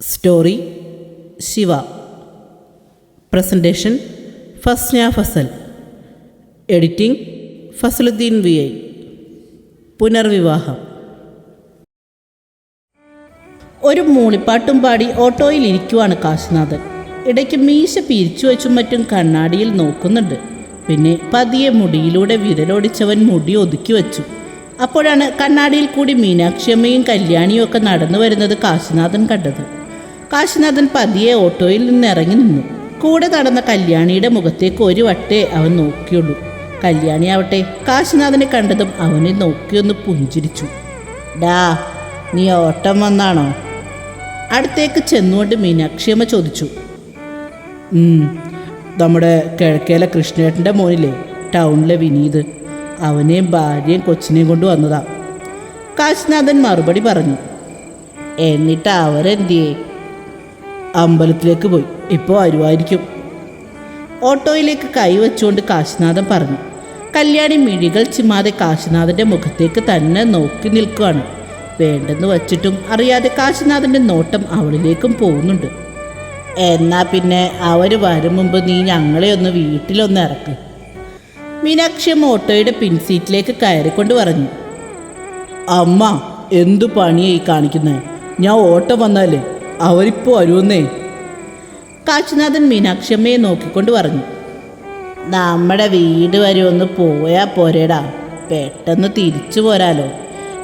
Story Shiva presentation Fasna Fasal editing Fasaluddin V I പുനർവിവാഹം ഒരു മൂളിപ്പാട്ടും പാടി ഓട്ടോയിൽ ഇരിക്കുവാണ് കാശിനാഥൻ. ഇടയ്ക്ക് മീശ പിരിച്ചു വെച്ചും മറ്റും കണ്ണാടിയിൽ നോക്കുന്നുണ്ട്. പിന്നെ പതിയെ മുടിയിലൂടെ വിരലോടിച്ചവൻ മുടി ഒതുക്കി വെച്ചു. അപ്പോഴാണ് കണ്ണാടിയിൽ കൂടി മീനാക്ഷിയമ്മയും കല്യാണിയും ഒക്കെ നടന്നു വരുന്നത് കാശിനാഥൻ കണ്ടത്. കാശിനാഥൻ പതിയെ ഓട്ടോയിൽ നിന്ന് ഇറങ്ങി നിന്നു. കൂടെ നടന്ന കല്യാണിയുടെ മുഖത്തേക്ക് ഒരു വട്ടേ അവൻ നോക്കിയുള്ളൂ. കല്യാണി ആവട്ടെ കാശിനാഥനെ കണ്ടതും അവനെ നോക്കിയൊന്ന് പുഞ്ചിരിച്ചു. ഡാ നീ ഓട്ടം വന്നാണോ? അടുത്തേക്ക് ചെന്നുകൊണ്ട് മീനാക്ഷിയമ്മ ചോദിച്ചു. "ഉം, നമ്മുടെ കിഴക്കേലെ കൃഷ്ണേട്ടന്റെ മോനിലെ ടൗണിലെ വിനീത്. അവനെയും ഭാര്യയും കൊച്ചിനെയും കൊണ്ടു വന്നതാ. കാശിനാഥൻ മറുപടി പറഞ്ഞു എന്നിട്ട് അവരെന്തിയേ? അമ്പലത്തിലേക്ക് പോയി. ഇപ്പോൾ വരുമായിരിക്കും ഓട്ടോയിലേക്ക് കൈവച്ചുകൊണ്ട് കാശിനാഥൻ പറഞ്ഞു കല്യാണി മിഴികൾ ചിമ്മാതെ കാശിനാഥന്റെ മുഖത്തേക്ക് തന്നെ നോക്കി നിൽക്കുകയാണ് വേണ്ടെന്ന് വച്ചിട്ടും അറിയാതെ കാശിനാഥന്റെ നോട്ടം അവളിലേക്കും പോകുന്നുണ്ട്. എന്നാൽ പിന്നെ അവർ വരും മുമ്പ് നീ ഞങ്ങളെ ഒന്ന് വീട്ടിലൊന്ന് ഇറക്ക്. മീനാക്ഷിയമ്മ ഓട്ടോയുടെ പിൻസീറ്റിലേക്ക് കയറിക്കൊണ്ട് പറഞ്ഞു. അമ്മ എന്തു പണിയായി കാണിക്കുന്നേ? ഞാൻ ഓട്ടം വന്നാലേ അവരിപ്പോ വരുമെന്നേ. കാശിനാഥൻ മീനാക്ഷിയമ്മയെ നോക്കിക്കൊണ്ട് പറഞ്ഞു. നമ്മുടെ വീട് വരെ ഒന്ന് പോയാൽ പോരേടാ. പെട്ടെന്ന് തിരിച്ചു പോരാലോ.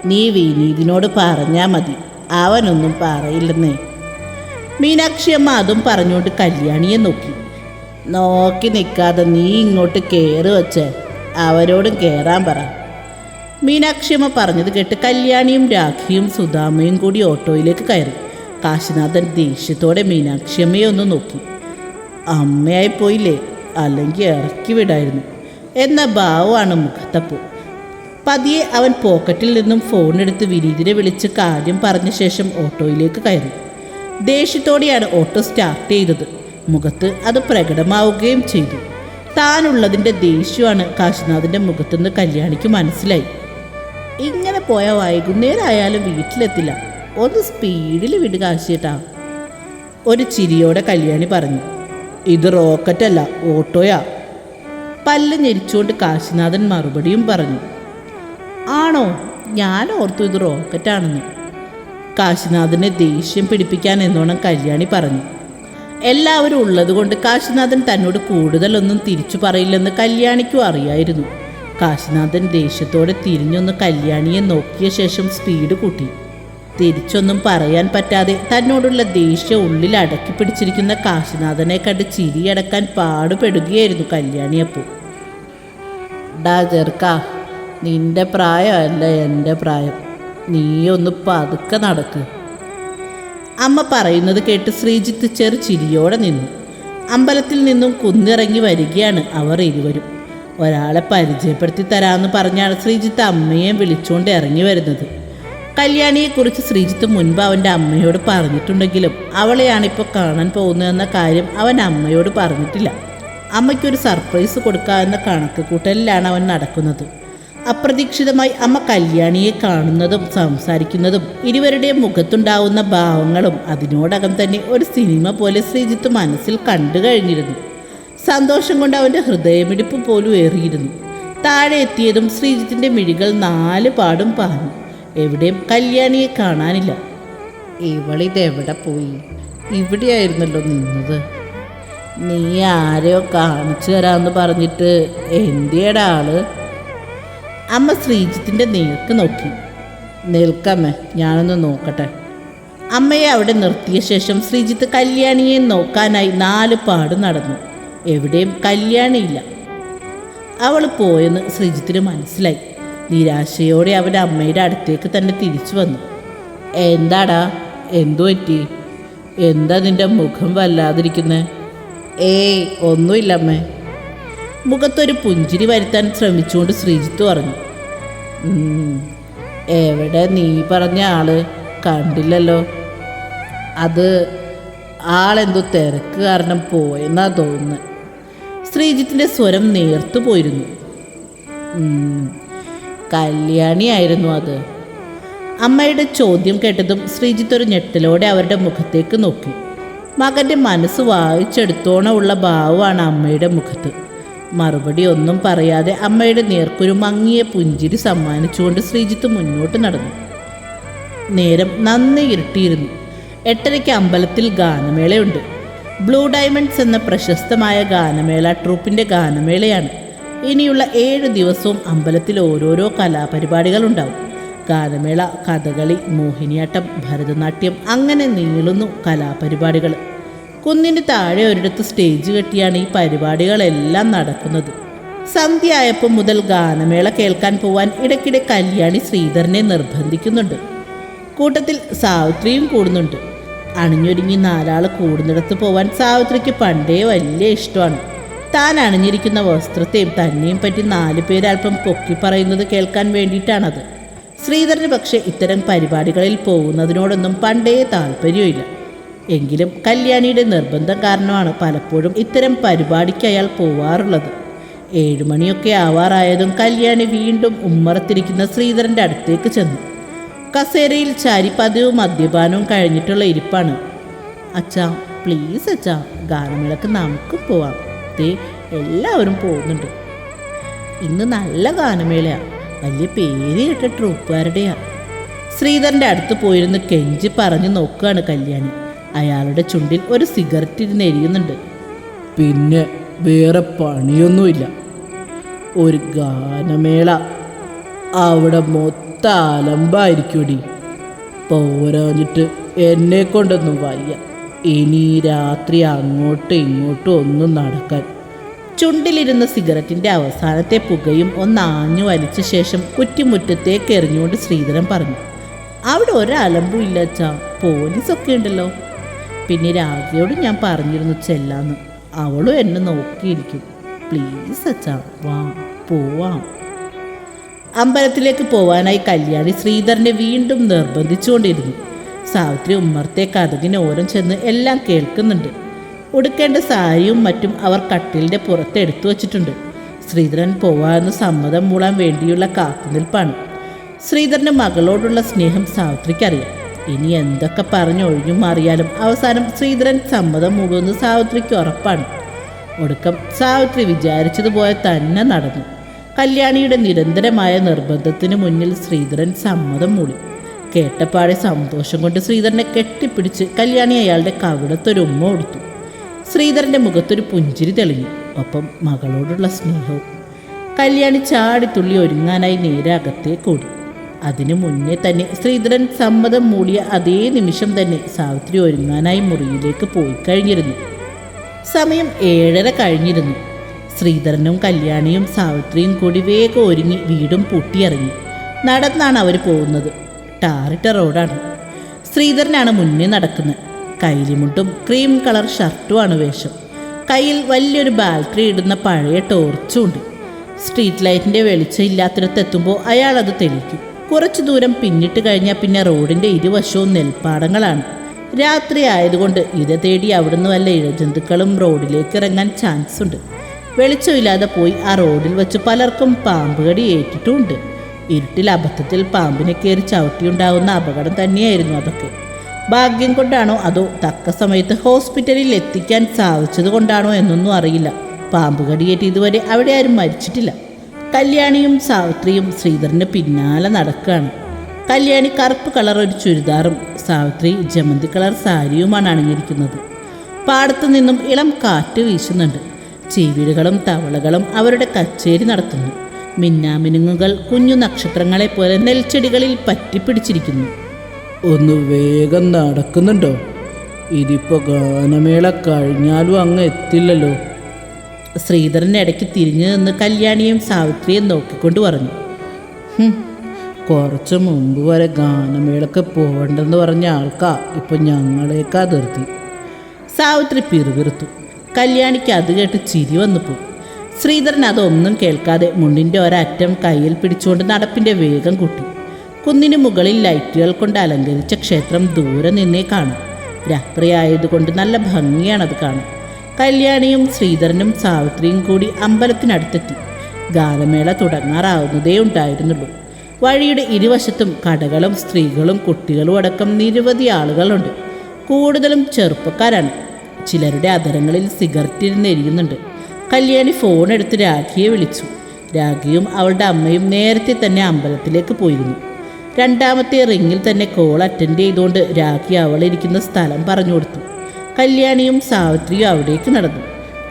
നീ വിനീതിനോട് പറഞ്ഞാൽ മതി. അവനൊന്നും പറയില്ലെന്നേ. മീനാക്ഷിയമ്മ അതും പറഞ്ഞുകൊണ്ട് കല്യാണിയെ നോക്കി. നോക്കി നിൽക്കാതെ നീ ഇങ്ങോട്ട് കയറി വച്ചേ. അവരോടും കയറാൻ പറ. മീനാക്ഷിയമ്മ പറഞ്ഞത് കേട്ട് കല്യാണിയും രാഖിയും സുധാമയും കൂടി ഓട്ടോയിലേക്ക് കയറി. കാശിനാഥൻ ദേഷ്യത്തോടെ മീനാക്ഷിയമ്മയെ ഒന്ന് നോക്കി. അമ്മയായി പോയില്ലേ? അല്ലെങ്കിൽ ഇറക്കി വിടായിരുന്നു. എന്ന ഭാവമാണ് മുഖത്തപ്പോൾ പതിയെ അവൻ പോക്കറ്റിൽ നിന്നും ഫോണെടുത്ത് വിനീതിനെ വിളിച്ച് കാര്യം പറഞ്ഞ ശേഷം ഓട്ടോയിലേക്ക് കയറി. ദേഷ്യത്തോടെയാണ് ഓട്ടോ സ്റ്റാർട്ട് ചെയ്തത്. മുഖത്ത് അത് പ്രകടമാവുകയും ചെയ്തു. താനുള്ളതിന്റെ ദേഷ്യമാണ് കാശിനാഥിന്റെ മുഖത്തുനിന്ന് കല്യാണിക്ക് മനസ്സിലായി. ഇങ്ങനെ പോയ വൈകുന്നേരം ആയാലും വീട്ടിലെത്തില്ല. ഒന്ന് സ്പീഡിൽ വിട് കാശിയിട്ടാ. ഒരു ചിരിയോടെ കല്യാണി പറഞ്ഞു ഇത് റോക്കറ്റല്ല ഓട്ടോയാ. പല്ല് ഞെരിച്ചുകൊണ്ട് കാശിനാഥൻ മറുപടിയും പറഞ്ഞു ആണോ ഞാൻ ഓർത്തു ഇത് റോക്കറ്റാണെന്ന്. കാശിനാഥനെ ദേഷ്യം പിടിപ്പിക്കാൻ എന്നോണം കല്യാണി പറഞ്ഞു എല്ലാവരും ഉള്ളതുകൊണ്ട് കാശിനാഥൻ തന്നോട് കൂടുതലൊന്നും തിരിച്ചു പറയില്ലെന്ന് കല്യാണിക്കും അറിയായിരുന്നു. കാശിനാഥൻ ദേഷ്യത്തോടെ തിരിഞ്ഞൊന്ന് കല്യാണിയെ നോക്കിയ ശേഷം സ്പീഡ് കൂട്ടി. തിരിച്ചൊന്നും പറയാൻ പറ്റാതെ തന്നോടുള്ള ദേഷ്യം ഉള്ളിൽ അടക്കി പിടിച്ചിരിക്കുന്ന കാശിനാഥനെ കണ്ട് ചിരിയടക്കാൻ പാടുപെടുകയായിരുന്നു കല്യാണിയപ്പോൾ ഡാ ചെറുക്ക നിന്റെ പ്രായമല്ല എന്റെ പ്രായം. നീയൊന്ന് പതുക്കെ നടക്ക്. അമ്മ പറയുന്നത് കേട്ട് ശ്രീജിത്ത് ചെറു ചിരിയോടെ നിന്നു. അമ്പലത്തിൽ നിന്നും കുന്നിറങ്ങി വരികയാണ് അവർ ഇരുവരും. ഒരാളെ പരിചയപ്പെടുത്തി തരാമെന്ന് പറഞ്ഞാണ് ശ്രീജിത്ത് അമ്മയെ വിളിച്ചുകൊണ്ട് ഇറങ്ങി വരുന്നത്. കല്യാണിയെക്കുറിച്ച് ശ്രീജിത്ത് മുൻപ് അവന്റെ അമ്മയോട് പറഞ്ഞിട്ടുണ്ടെങ്കിലും അവളെയാണ് ഇപ്പോൾ കാണാൻ പോകുന്നതെന്ന കാര്യം അവൻ അമ്മയോട് പറഞ്ഞിട്ടില്ല. അമ്മയ്ക്കൊരു സർപ്രൈസ് കൊടുക്കാമെന്ന കണക്ക് കൂട്ടലിലാണ് അവൻ നടക്കുന്നത്. അപ്രതീക്ഷിതമായി അമ്മ കല്യാണിയെ കാണുന്നതും സംസാരിക്കുന്നതും ഇരുവരുടെയും മുഖത്തുണ്ടാവുന്ന ഭാവങ്ങളും അതിനോടകം തന്നെ ഒരു സിനിമ പോലെ ശ്രീജിത്ത് മനസ്സിൽ കണ്ടു കഴിഞ്ഞിരുന്നു. സന്തോഷം കൊണ്ട് അവന്റെ ഹൃദയമിടിപ്പ് പോലും ഏറിയിരുന്നു. താഴെ എത്തിയതും ശ്രീജിത്തിന്റെ മിഴികൾ നാല് പാടും പാഞ്ഞു എവിടെയും കല്യാണിയെ കാണാനില്ല. ഇവളിതെവിടെ പോയി? ഇവിടെയായിരുന്നല്ലോ നിന്നത്. നീ ആരെയോ കാണിച്ചു തരാമെന്ന് പറഞ്ഞിട്ട് എന്തിയടാ ആൾ? അമ്മ ശ്രീജിത്തിന്റെ നേർക്ക് നോക്കി. നിൽക്കമ്മേ ഞാനൊന്ന് നോക്കട്ടെ. അമ്മയെ അവിടെ നിർത്തിയ ശേഷം ശ്രീജിത്ത് കല്യാണിയെ നോക്കാനായി നാല് പാട് നടന്നു. എവിടെയും കല്യാണിയില്ല. അവൾ പോയെന്ന് ശ്രീജിത്തിന് മനസ്സിലായി. നിരാശയോടെ അവൻ അമ്മയുടെ അടുത്തേക്ക് തന്നെ തിരിച്ചു വന്നു. എന്താടാ? എന്തു പറ്റി? എന്താ നിന്റെ മുഖം വല്ലാതിരിക്കുന്നേ? ഏയ് ഒന്നുമില്ല അമ്മേ മുഖത്തൊരു പുഞ്ചിരി വരുത്താൻ ശ്രമിച്ചുകൊണ്ട് ശ്രീജിത്ത് പറഞ്ഞു എവിടെ നീ പറഞ്ഞ ആൾ കണ്ടില്ലല്ലോ. അത് ആളെന്തോ തിരക്ക് കാരണം പോയെന്നാ തോന്നുന്നത് ശ്രീജിത്തിന്റെ സ്വരം നേർത്തു പോയിരുന്നു. കല്യാണി കല്യാണിയായിരുന്നു അത്. അമ്മയുടെ ചോദ്യം കേട്ടതും ശ്രീജിത്ത് ഒരു ഞെട്ടലോടെ അവരുടെ മുഖത്തേക്ക് നോക്കി. മകന്റെ മനസ്സ് വായിച്ചെടുത്തോണമുള്ള ഭാവമാണ് അമ്മയുടെ മുഖത്ത്. മറുപടി ഒന്നും പറയാതെ അമ്മയുടെ നേർക്കൊരു മങ്ങിയ പുഞ്ചിരി സമ്മാനിച്ചുകൊണ്ട് ശ്രീജിത്ത് മുന്നോട്ട് നടന്നു. നേരം നന്ദി ഇരുട്ടിയിരുന്നു. എട്ടരയ്ക്ക് അമ്പലത്തിൽ ഗാനമേളയുണ്ട്. ബ്ലൂ ഡയമണ്ട്സ് എന്ന പ്രശസ്തമായ ഗാനമേള ട്രൂപ്പിന്റെ ഗാനമേളയാണ്. ഇനിയുള്ള ഏഴ് ദിവസവും അമ്പലത്തിൽ ഓരോരോ കലാപരിപാടികൾ ഉണ്ടാവും. ഗാനമേള കഥകളി മോഹിനിയാട്ടം ഭരതനാട്യം അങ്ങനെ നീളുന്നു കലാപരിപാടികൾ. കുന്നിന് താഴെ ഒരിടത്ത് സ്റ്റേജ് കെട്ടിയാണ് ഈ പരിപാടികളെല്ലാം നടക്കുന്നത്. സന്ധ്യയായപ്പോൾ മുതൽ ഗാനമേള കേൾക്കാൻ പോവാൻ ഇടയ്ക്കിടെ കല്യാണി ശ്രീധരനെ നിർബന്ധിക്കുന്നുണ്ട്. കൂട്ടത്തിൽ സാവിത്രിയും കൂടുന്നുണ്ട്. അണിഞ്ഞൊരുങ്ങി നാലാൾ കൂടുന്നിടത്ത് പോവാൻ സാവിത്രിക്ക് പണ്ടേ വലിയ ഇഷ്ടമാണ്. താൻ അണിഞ്ഞിരിക്കുന്ന വസ്ത്രത്തെയും തന്നെയും പറ്റി നാല് പേര് അല്പം പൊക്കി പറയുന്നത് കേൾക്കാൻ വേണ്ടിയിട്ടാണത്. ശ്രീധരന് പക്ഷേ ഇത്തരം പരിപാടികളിൽ പോകുന്നതിനോടൊന്നും പണ്ടേ താല്പര്യമില്ല. എങ്കിലും കല്യാണിയുടെ നിർബന്ധം കാരണമാണ് പലപ്പോഴും ഇത്തരം പരിപാടിക്ക് അയാൾ പോവാറുള്ളത്. ഏഴുമണിയൊക്കെ ആവാറായതും കല്യാണി വീണ്ടും ഉമ്മറത്തിരിക്കുന്ന ശ്രീധരന്റെ അടുത്തേക്ക് ചെന്നു. കസേരയിൽ ചാരി പതിവും മദ്യപാനവും കഴിഞ്ഞിട്ടുള്ള ഇരിപ്പാണ്. അച്ഛാ പ്ലീസ് അച്ഛാ ഗാനമേളക്ക് നമുക്കും പോവാം. ദേ എല്ലാവരും പോകുന്നുണ്ട്. ഇന്ന് നല്ല ഗാനമേളയാ. വലിയ പേര് കേട്ട ട്രൂപ്പുകാരുടെയാ. ശ്രീധരന്റെ അടുത്ത് പോയിരുന്ന് കെഞ്ചി പറഞ്ഞു നോക്കുകയാണ് കല്യാണി. അയാളുടെ ചുണ്ടിൽ ഒരു സിഗരറ്റ് ഇരുന്ന് എരിയുന്നുണ്ട്. പിന്നെ വേറെ പണിയൊന്നുമില്ല. ഒരു ഗാനമേള. അവിടെ മൊത്ത അലമ്പായിരിക്കൂടി. പോരാഞ്ഞിട്ട് എന്നെ കൊണ്ടൊന്നും വയ്യ. ഇനി രാത്രി അങ്ങോട്ടും ഇങ്ങോട്ടും ഒന്നും നടക്കാൻ. ചുണ്ടിലിരുന്ന സിഗരറ്റിന്റെ അവസാനത്തെ പുകയും ഒന്ന് ആഞ്ഞു വലിച്ച ശേഷം കുറ്റിമുറ്റത്തേക്ക് എറിഞ്ഞുകൊണ്ട് ശ്രീധരൻ പറഞ്ഞു അവിടെ ഒരലമ്പും ഇല്ല അച്ഛാ. പോലീസൊക്കെ ഉണ്ടല്ലോ. പിന്നെ രാജയോട് ഞാൻ പറഞ്ഞിരുന്നു ചെല്ലാന്ന്. അവളും എന്നെ നോക്കിയിരിക്കും. പ്ലീസ് അച്ഛാ വാ പോവാം. അമ്പലത്തിലേക്ക് പോവാനായി കല്യാണി ശ്രീധരനെ വീണ്ടും നിർബന്ധിച്ചുകൊണ്ടിരുന്നു. സാവിത്രി ഉമ്മർത്തെ കഥകിന് ഓരം ചെന്ന് എല്ലാം കേൾക്കുന്നുണ്ട്. ഉടുക്കേണ്ട സാരിയും മറ്റും അവർ കട്ടിലിന്റെ പുറത്ത് എടുത്തു വച്ചിട്ടുണ്ട്. ശ്രീധരൻ പോവാമെന്ന് സമ്മതം മൂളാൻ വേണ്ടിയുള്ള കാത്തുനിൽപ്പാണ്. ശ്രീധരന്റെ മകളോടുള്ള സ്നേഹം സാവിത്രിക്കറിയാം. ഇനി എന്തൊക്കെ പറഞ്ഞു ഒഴിഞ്ഞു മാറിയാലും അവസാനം ശ്രീധരൻ സമ്മതം മൂടുമെന്ന് സാവിത്രിക്ക് ഉറപ്പാണ്. ഒടുക്കം സാവിത്രി വിചാരിച്ചതുപോലെ തന്നെ നടന്നു. കല്യാണിയുടെ നിരന്തരമായ നിർബന്ധത്തിന് മുന്നിൽ ശ്രീധരൻ സമ്മതം മൂളി. കേട്ടപ്പാടെ സന്തോഷം കൊണ്ട് ശ്രീധരനെ കെട്ടിപ്പിടിച്ച് കല്യാണി അയാളുടെ കവിടത്തൊരു ഉമ്മ കൊടുത്തു. ശ്രീധരന്റെ മുഖത്തൊരു പുഞ്ചിരി തെളിഞ്ഞു. ഒപ്പം മകളോടുള്ള സ്നേഹവും. കല്യാണി ചാടിത്തുള്ളി ഒരുങ്ങാനായി നേരെ അകത്തേക്ക് ഓടി. അതിനു മുന്നേ തന്നെ ശ്രീധരൻ സമ്മതം മൂടിയ അതേ നിമിഷം തന്നെ സാവിത്രി ഒരുങ്ങാനായി മുറിയിലേക്ക് പോയി കഴിഞ്ഞിരുന്നു. സമയം ഏഴര കഴിഞ്ഞിരുന്നു. ശ്രീധരനും കല്യാണിയും സാവിത്രിയും കൂടി വേഗം ഒരുങ്ങി വീടും പൂട്ടിയിറങ്ങി. നടന്നാണ് അവർ പോകുന്നത്. ടാറിട്ട റോഡാണ്. ശ്രീധരനാണ് മുന്നേ നടക്കുന്നത്. കൈലിമുട്ടും ക്രീം കളർ ഷർട്ടുമാണ് വേഷം. കയ്യിൽ വലിയൊരു ബാറ്ററി ഇടുന്ന പഴയ ടോർച്ചും ഉണ്ട്. സ്ട്രീറ്റ് ലൈറ്റിന്റെ വെളിച്ചം ഇല്ലാത്തിടത്തെത്തുമ്പോൾ അയാൾ അത് തെളിക്കും കുറച്ചു ദൂരം പിന്നിട്ട് കഴിഞ്ഞാൽ പിന്നെ റോഡിന്റെ ഇരുവശവും നെൽപ്പാടങ്ങളാണ്. രാത്രി ആയതുകൊണ്ട് ഇര തേടി അവിടുന്ന് വല്ല ഇഴജന്തുക്കളും റോഡിലേക്ക് ഇറങ്ങാൻ ചാൻസ് ഉണ്ട്. വെളിച്ചമില്ലാതെ പോയി ആ റോഡിൽ വെച്ച് പലർക്കും പാമ്പ് കടി ഏറ്റിട്ടുമുണ്ട്. ഇരുട്ടിൽ അബദ്ധത്തിൽ പാമ്പിനെ കയറി ചവിട്ടിയുണ്ടാകുന്ന അപകടം തന്നെയായിരുന്നു അതൊക്കെ. ഭാഗ്യം കൊണ്ടാണോ അതോ തക്ക സമയത്ത് ഹോസ്പിറ്റലിൽ എത്തിക്കാൻ സാധിച്ചത് കൊണ്ടാണോ എന്നൊന്നും അറിയില്ല. പാമ്പ് കടിയേറ്റ് ഇതുവരെ അവിടെ ആരും മരിച്ചിട്ടില്ല. കല്യാണിയും സാവിത്രിയും ശ്രീധരന് പിന്നാലെ നടക്കുകയാണ് കല്യാണി കറുപ്പ് കളർ ഒരു ചുരിദാറും സാവിത്രി ജമന്തി കളർ സാരിയുമാണ് അണിഞ്ഞിരിക്കുന്നത്. പാടത്തു നിന്നും ഇളം കാറ്റ് വീശുന്നുണ്ട്. ചീവീടുകളും തവളകളും അവരുടെ കച്ചേരി നടത്തുന്നു. മിന്നാമിനുങ്ങുകൾ കുഞ്ഞു നക്ഷത്രങ്ങളെ പോലെ നെൽച്ചെടികളിൽ പറ്റിപ്പിടിച്ചിരിക്കുന്നു. ഒന്ന് വേഗം നടക്കുന്നുണ്ടോ? ഇതിപ്പോ ഗാനമേള കഴിഞ്ഞാലും അങ്ങ് എത്തില്ലല്ലോ. ശ്രീധരൻ ഇടയ്ക്ക് തിരിഞ്ഞു നിന്ന് കല്യാണിയും സാവിത്രിയും നോക്കിക്കൊണ്ട് പറഞ്ഞു കുറച്ച് മുമ്പ് വരെ ഗാനമേളക്ക് പോകണ്ടെന്ന് പറഞ്ഞ ആൾക്കാ ഇപ്പൊ ഞങ്ങളേക്കാ അതിർത്തി. സാവിത്രി പിറുപിറുത്തു. കല്യാണിക്ക് അത് കേട്ട് ചിരി വന്നു പോയി ശ്രീധരൻ അതൊന്നും കേൾക്കാതെ മുണ്ടിന്റെ ഒരറ്റം കയ്യിൽ പിടിച്ചുകൊണ്ട് നടപ്പിന്റെ വേഗം കൂട്ടി. കുന്നിന് മുകളിൽ ലൈറ്റുകൾ കൊണ്ട് അലങ്കരിച്ച ക്ഷേത്രം ദൂരെ നിന്നേ കാണും. രാത്രിയായതുകൊണ്ട് നല്ല ഭംഗിയാണത് കാണാൻ. കല്യാണിയും ശ്രീധരനും സാവിത്രിയും കൂടി അമ്പലത്തിനടുത്തെത്തി. ഗാനമേള തുടങ്ങാറാവുന്നതേ ഉണ്ടായിരുന്നുള്ളൂ. വഴിയുടെ ഇരുവശത്തും കടകളും സ്ത്രീകളും കുട്ടികളും അടക്കം നിരവധി ആളുകളുണ്ട്. കൂടുതലും ചെറുപ്പക്കാരാണ്. ചിലരുടെ അതരങ്ങളിൽ സിഗരറ്റ് ഇരുന്ന് എരിയുന്നുണ്ട്. കല്യാണി ഫോൺ എടുത്ത് രാഖിയെ വിളിച്ചു. രാഖിയും അവളുടെ അമ്മയും നേരത്തെ തന്നെ അമ്പലത്തിലേക്ക് പോയിരുന്നു. രണ്ടാമത്തെ റിങ്ങിൽ തന്നെ കോൾ അറ്റൻഡ് ചെയ്തുകൊണ്ട് രാഖി അവളിരിക്കുന്ന സ്ഥലം പറഞ്ഞു കൊടുത്തു. കല്യാണിയും സാവിത്രിയും അവിടേക്ക് നടന്നു.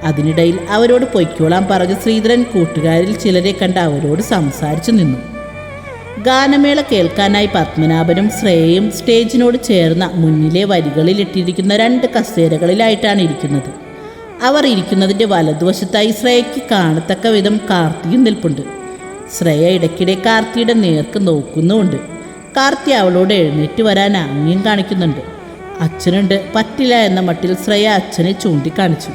അതിനിടയിൽ അവരോട് പൊയ്ക്കോളാൻ പറഞ്ഞ ശ്രീധരൻ കൂട്ടുകാരിൽ ചിലരെ കണ്ട് അവരോട് സംസാരിച്ചു നിന്നു. ഗാനമേള കേൾക്കാനായി പത്മനാഭനും ശ്രേയയും സ്റ്റേജിനോട് ചേർന്ന മുന്നിലെ വരികളിൽ ഇട്ടിരിക്കുന്ന രണ്ട് കസേരകളിലായിട്ടാണ് ഇരിക്കുന്നത്. അവർ ഇരിക്കുന്നതിന്റെ വലതുവശത്തായി ശ്രേയയ്ക്ക് കാണത്തക്ക വിധം കാർത്തിയും നിൽപ്പുണ്ട്. ശ്രേയ ഇടയ്ക്കിടെ കാർത്തിയുടെ നേർക്ക് നോക്കുന്നുമുണ്ട്. കാർത്തി അവളോട് എഴുന്നേറ്റ് വരാൻ ആംഗ്യം കാണിക്കുന്നുണ്ട്. അച്ഛനുണ്ട്. പറ്റില്ല എന്ന മട്ടിൽ ശ്രേയ അച്ഛനെ ചൂണ്ടിക്കാണിച്ചു.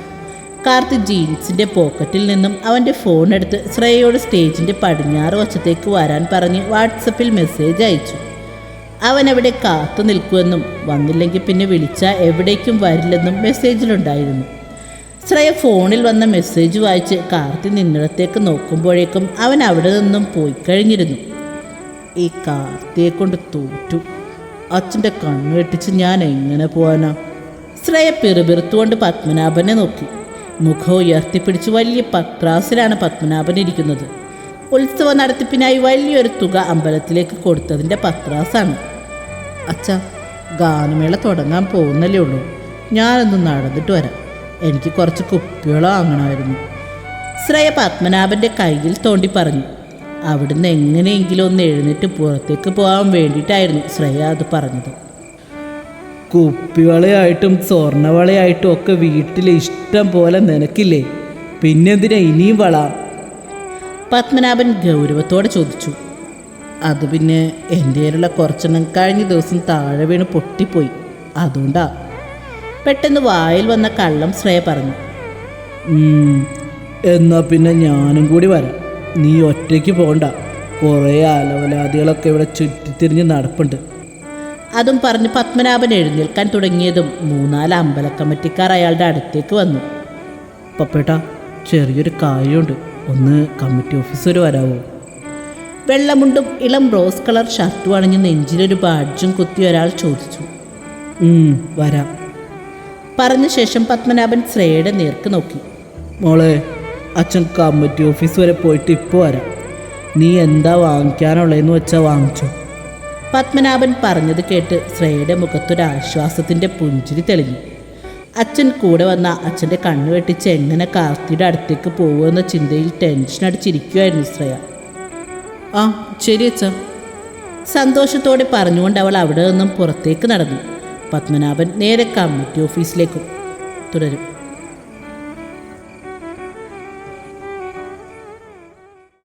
കാർത്തി ജീൻസിന്റെ പോക്കറ്റിൽ നിന്നും അവന്റെ ഫോൺ എടുത്ത് ശ്രേയയോട് സ്റ്റേജിന്റെ പടിഞ്ഞാറ് വശത്തേക്ക് വരാൻ പറഞ്ഞ് വാട്സപ്പിൽ മെസ്സേജ് അയച്ചു. അവൻ അവിടെ കാത്തു നിൽക്കുമെന്നും വന്നില്ലെങ്കിൽ പിന്നെ വിളിച്ചാൽ എവിടേക്കും വരില്ലെന്നും മെസ്സേജിലുണ്ടായിരുന്നു. ശ്രേയ ഫോണിൽ വന്ന മെസ്സേജ് വായിച്ച് കാർത്തി നിന്നിടത്തേക്ക് നോക്കുമ്പോഴേക്കും അവൻ അവിടെ നിന്നും പോയി കഴിഞ്ഞിരുന്നു. ഈ കാർത്തിയെ കൊണ്ട് തോറ്റു. അച്ഛന്റെ കണ്ണ് കെട്ടിച്ച് ഞാൻ എങ്ങനെ പോവാനാ? ശ്രേയ പിറുപിറുത്തുകൊണ്ട് പത്മനാഭനെ നോക്കി. മുഖം ഉയർത്തിപ്പിടിച്ച് വലിയ പത്രാസിലാണ് പത്മനാഭൻ ഇരിക്കുന്നത്. ഉത്സവ നടത്തിപ്പിനായി വലിയൊരു തുക അമ്പലത്തിലേക്ക് കൊടുത്തതിന്റെ പത്രാസാണ്. അച്ഛ ഗാനമേള തുടങ്ങാൻ പോകുന്നല്ലേ ഉള്ളൂ. ഞാനൊന്ന് നടന്നിട്ട് വരാം. എനിക്ക് കുറച്ച് കുപ്പികളോ വാങ്ങണമായിരുന്നു. ശ്രേയ പത്മനാഭന്റെ കയ്യിൽ തോണ്ടി പറഞ്ഞു. അവിടുന്ന് എങ്ങനെയെങ്കിലും ഒന്ന് എഴുന്നേറ്റ് പുറത്തേക്ക് പോകാൻ വേണ്ടിയിട്ടായിരുന്നു ശ്രേയ അത് പറഞ്ഞത്. കുപ്പിവളയായിട്ടും സ്വർണവളയായിട്ടും ഒക്കെ വീട്ടിൽ ഇഷ്ടം പോലെ നിനക്കില്ലേ? പിന്നെന്തിനാ ഇനിയും വള? പത്മനാഭൻ ഗൗരവത്തോടെ ചോദിച്ചു. അത് പിന്നെ എന്റെ കയ്യിലുള്ള കുറച്ചെണ്ണം കഴിഞ്ഞ ദിവസം താഴെ വീണ് പൊട്ടിപ്പോയി. അതുകൊണ്ടാ. പെട്ടെന്ന് വായിൽ വന്ന കള്ളം ശ്രേയ പറഞ്ഞു. എന്നാൽ എന്നാ പിന്നെ ഞാനും കൂടി വരാം. നീ ഒറ്റയ്ക്ക് പോകണ്ട കുറേ അലവലാദികളൊക്കെ ഇവിടെ ചുറ്റിത്തിരിഞ്ഞ് നടപ്പുണ്ട്. അതും പറഞ്ഞ് പത്മനാഭൻ എഴുന്നേൽക്കാൻ തുടങ്ങിയതും മൂന്നാൽ അമ്പല കമ്മിറ്റിക്കാർ അയാളുടെ അടുത്തേക്ക് വന്നു. പപ്പേട്ട ചെറിയൊരു കാര്യമുണ്ട്. ഒന്ന് കമ്മിറ്റി ഓഫീസ് വരെ വരാവോ? വെള്ളമുണ്ടും ഇളം റോസ് കളർ ഷർട്ടും അണിഞ്ഞ് നെഞ്ചിലൊരു ബാഡ്ജും കുത്തി ഒരാൾ ചോദിച്ചു. വരാം. പറഞ്ഞ ശേഷം പത്മനാഭൻ ശ്രേയയുടെ നേർക്ക് നോക്കി. മോളെ അച്ഛൻ കമ്മിറ്റി ഓഫീസ് വരെ പോയിട്ട് ഇപ്പോൾ വരാം. നീ എന്താ വാങ്ങിക്കാനുള്ളതെന്ന് വെച്ചാൽ വാങ്ങിച്ചു. പത്മനാഭൻ പറഞ്ഞത് കേട്ട് ശ്രേയയുടെ മുഖത്തൊരു ആശ്വാസത്തിന്റെ പുഞ്ചിരി തെളിഞ്ഞു. അച്ഛൻ കൂടെ വന്ന അച്ഛന്റെ കണ്ണു വെട്ടിച്ച് എങ്ങനെ കാർത്തിയുടെ അടുത്തേക്ക് പോകുമെന്ന ചിന്തയിൽ ടെൻഷൻ അടിച്ചിരിക്കുമായിരുന്നു ശ്രേയ. ആ ശരി അച്ഛ. സന്തോഷത്തോടെ പറഞ്ഞുകൊണ്ട് അവൾ അവിടെ നിന്നും പുറത്തേക്ക് നടന്നു. പത്മനാഭൻ നേരെ കമ്മിറ്റി ഓഫീസിലേക്കും തുടരും.